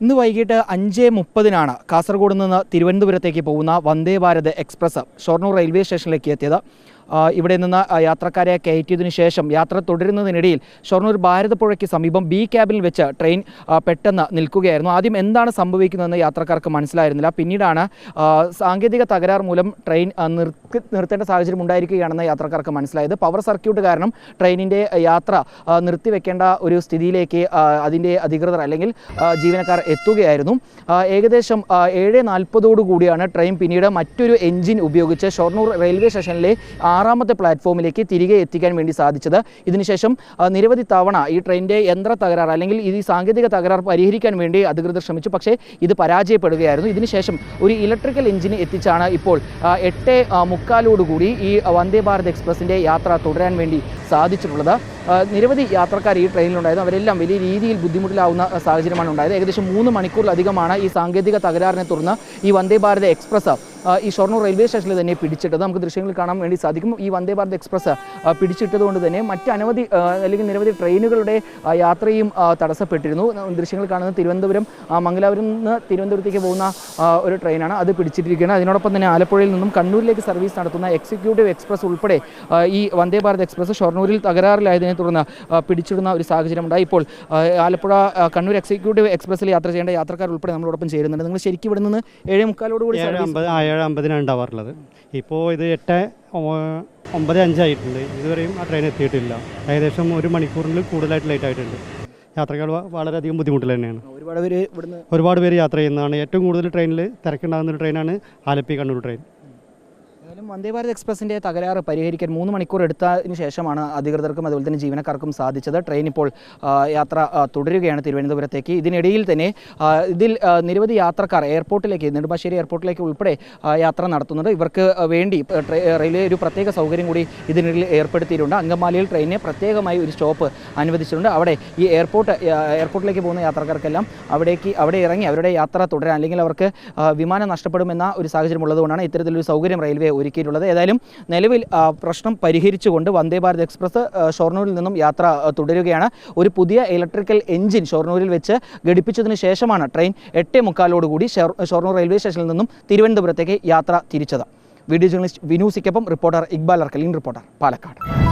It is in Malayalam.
ഇന്ന് വൈകിട്ട് അഞ്ച് മുപ്പതിനാണ് കാസർഗോഡ് നിന്ന് തിരുവനന്തപുരത്തേക്ക് പോകുന്ന വന്ദേ ഭാരത് എക്സ്പ്രസ് ഷൊർണൂർ റെയിൽവേ സ്റ്റേഷനിലേക്ക് എത്തിയത്. ഇവിടെ നിന്ന് യാത്രക്കാരെ കയറ്റിയതിനു ശേഷം യാത്ര തുടരുന്നതിനിടയിൽ ഷൊർണൂർ ഭാരതപ്പുഴയ്ക്ക് സമീപം ബി ക്യാബിൽ വെച്ച് ട്രെയിൻ പെട്ടെന്ന് നിൽക്കുകയായിരുന്നു. ആദ്യം എന്താണ് സംഭവിക്കുന്നതെന്ന് യാത്രക്കാർക്ക് മനസ്സിലായിരുന്നില്ല. പിന്നീടാണ് സാങ്കേതിക തകരാർ മൂലം ട്രെയിൻ നിർത്തി നിർത്തേണ്ട സാഹചര്യം ഉണ്ടായിരിക്കുകയാണെന്ന് യാത്രക്കാർക്ക് മനസ്സിലായത്. പവർ സർക്യൂട്ട് കാരണം ട്രെയിനിന്റെ യാത്ര നിർത്തിവെക്കേണ്ട ഒരു സ്ഥിതിയിലേക്ക് അതിന്റെ അധികൃതർ അല്ലെങ്കിൽ ജീവനക്കാർ എത്തുകയായിരുന്നു. ഏകദേശം ഏഴ് നാൽപ്പതോടു കൂടിയാണ് ട്രെയിൻ പിന്നീട് മറ്റൊരു എഞ്ചിൻ ഉപയോഗിച്ച് ഷൊർണൂർ റെയിൽവേ സ്റ്റേഷനിലെ ആറാമത്തെ പ്ലാറ്റ്ഫോമിലേക്ക് തിരികെ എത്തിക്കാൻ വേണ്ടി സാധിച്ചത്. ഇതിനുശേഷം നിരവധി തവണ ഈ ട്രെയിനിന്റെ യന്ത്ര തകരാർ അല്ലെങ്കിൽ ഈ സാങ്കേതിക തകരാർ പരിഹരിക്കാൻ വേണ്ടി അധികൃതർ ശ്രമിച്ചു. പക്ഷേ ഇത് പരാജയപ്പെടുകയായിരുന്നു. ഇതിനുശേഷം ഒരു ഇലക്ട്രിക്കൽ എഞ്ചിന് എത്തിച്ചാണ് ഇപ്പോൾ എട്ട് മുക്കാലോടുകൂടി ഈ വന്ദേ ഭാരത് എക്സ്പ്രസിന്റെ യാത്ര തുടരാൻ വേണ്ടി സാധിച്ചിട്ടുള്ളത്. നിരവധി യാത്രക്കാർ ഈ ട്രെയിനിലുണ്ടായിരുന്നു. അവരെല്ലാം വലിയ രീതിയിൽ ബുദ്ധിമുട്ടിലാവുന്ന സാഹചര്യമാണ് ഉണ്ടായത്. ഏകദേശം മൂന്ന് മണിക്കൂറിലധികമാണ് ഈ സാങ്കേതിക തകരാറിനെ തുടർന്ന് ഈ വന്ദേ ഭാരത് എക്സ്പ്രസ് ഈ ഷൊർണൂർ റെയിൽവേ സ്റ്റേഷനിൽ തന്നെ പിടിച്ചിട്ടത് നമുക്ക് ദൃശ്യങ്ങളിൽ കാണാൻ വേണ്ടി സാധിക്കും. ഈ വന്ദേ ഭാരത് എക്സ്പ്രസ് പിടിച്ചിട്ടത് കൊണ്ട് തന്നെ മറ്റ് അനവധി ആ, അല്ലെങ്കിൽ നിരവധി ട്രെയിനുകളുടെ യാത്രയും തടസ്സപ്പെട്ടിരുന്നു. ദൃശ്യങ്ങൾ കാണുന്നത് തിരുവനന്തപുരം മംഗലാപുരം നിന്ന് തിരുവനന്തപുരത്തേക്ക് പോകുന്ന ഒരു ട്രെയിനാണ്. അത് പിടിച്ചിട്ടിരിക്കുകയാണ്. അതിനോടൊപ്പം തന്നെ ആലപ്പുഴയിൽ നിന്നും കണ്ണൂരിലേക്ക് സർവീസ് നടത്തുന്ന എക്സിക്യൂട്ടീവ് എക്സ്പ്രസ് ഉൾപ്പെടെ ഈ വന്ദേ ഭാരത് എക്സ്പ്രസ് ഷൊർണൂരിൽ തകരാറിലായതിനെ തുടർന്ന് പിടിച്ചിടുന്ന ഒരു സാഹചര്യമുണ്ടായി. ഇപ്പോൾ ആ, ആലപ്പുഴ കണ്ണൂർ എക്സിക്യൂട്ടീവ് എക്സ്പ്രസ്സിൽ യാത്ര ചെയ്യേണ്ട യാത്രക്കാർ ഉൾപ്പെടെ നമ്മളോടൊപ്പം ചേരുന്നുണ്ട്. നിങ്ങൾ ശരിക്കും ഇവിടെ നിന്ന് ഏഴ് മുക്കാലോടുകൂടി ഏഴ് അമ്പതിനാണ് ഉണ്ടാവാറുള്ളത് ഇപ്പോൾ ഇത് എട്ട് ഒമ്പത് അഞ്ചായിട്ടുണ്ട് ഇതുവരെയും ആ ട്രെയിൻ എത്തിയിട്ടില്ല. ഏകദേശം ഒരു മണിക്കൂറിൽ കൂടുതലായിട്ട് ലേറ്റ് ആയിട്ടുണ്ട്. യാത്രക്കാർ വളരെയധികം ബുദ്ധിമുട്ടിൽ തന്നെയാണ്. ഒരുപാട് പേര് ഇവിടുന്ന് ഒരുപാട് പേര് യാത്ര ചെയ്യുന്നതാണ്. ഏറ്റവും കൂടുതൽ ട്രെയിനിൽ തിരക്കുണ്ടാകുന്ന ഒരു ട്രെയിനാണ് ആലപ്പി കണ്ണൂർ ട്രെയിൻ ഏതായാലും വന്ദേ ഭാരത് എക്സ്പ്രസിന്റെ തകരാറ് പരിഹരിക്കാൻ മൂന്ന് മണിക്കൂർ എടുത്തതിന് ശേഷമാണ് അധികൃതർക്കും അതുപോലെ തന്നെ ജീവനക്കാർക്കും സാധിച്ചത്. ട്രെയിൻ ഇപ്പോൾ യാത്ര തുടരുകയാണ് തിരുവനന്തപുരത്തേക്ക്. ഇതിനിടയിൽ തന്നെ ഇതിൽ നിരവധി യാത്രക്കാർ എയർപോർട്ടിലേക്ക് നെടുമ്പാശ്ശേരി എയർപോർട്ടിലേക്ക് ഉൾപ്പെടെ യാത്ര നടത്തുന്നുണ്ട്. ഇവർക്ക് വേണ്ടി റെയിൽവേ ഒരു പ്രത്യേക സൗകര്യം കൂടി ഇതിനിടയിൽ ഏർപ്പെടുത്തിയിട്ടുണ്ട്. അങ്കമാലിയിൽ ട്രെയിനിന് പ്രത്യേകമായി ഒരു സ്റ്റോപ്പ് അനുവദിച്ചിട്ടുണ്ട്. അവിടെ ഈ എയർപോർട്ട് എയർപോർട്ടിലേക്ക് പോകുന്ന യാത്രക്കാർക്കെല്ലാം അവിടേക്ക് അവിടെ ഇറങ്ങി അവരുടെ യാത്ര തുടരാൻ അല്ലെങ്കിൽ അവർക്ക് വിമാനം നഷ്ടപ്പെടുമെന്ന ഒരു സാഹചര്യം ഉള്ളതുകൊണ്ടാണ് ഇത്തരത്തിലൊരു സൗകര്യം റെയിൽവേ ഒരുക്കിയിട്ടുള്ളത്. ഏതായാലും നിലവിൽ പ്രശ്നം പരിഹരിച്ചുകൊണ്ട് വന്ദേ ഭാരത് എക്സ്പ്രസ് ഷോർണൂരിൽ നിന്നും യാത്ര തുടരുകയാണ്. ഒരു പുതിയ ഇലക്ട്രിക്കൽ എഞ്ചിൻ ഷൊർണൂരിൽ വെച്ച് ഘടിപ്പിച്ചതിന് ശേഷമാണ് ട്രെയിൻ എട്ടേ മുക്കാലോടുകൂടി ഷൊർ- ഷൊർണൂർ റെയിൽവേ സ്റ്റേഷനിൽ നിന്നും തിരുവനന്തപുരത്തേക്ക് യാത്ര തിരിച്ചത്. വീഡിയോ ജേർണലിസ്റ്റ് വിനൂസിക്കൊപ്പം റിപ്പോർട്ടർ ഇക്ബാൽ അർക്കലിൻ റിപ്പോർട്ടർ പാലക്കാട്.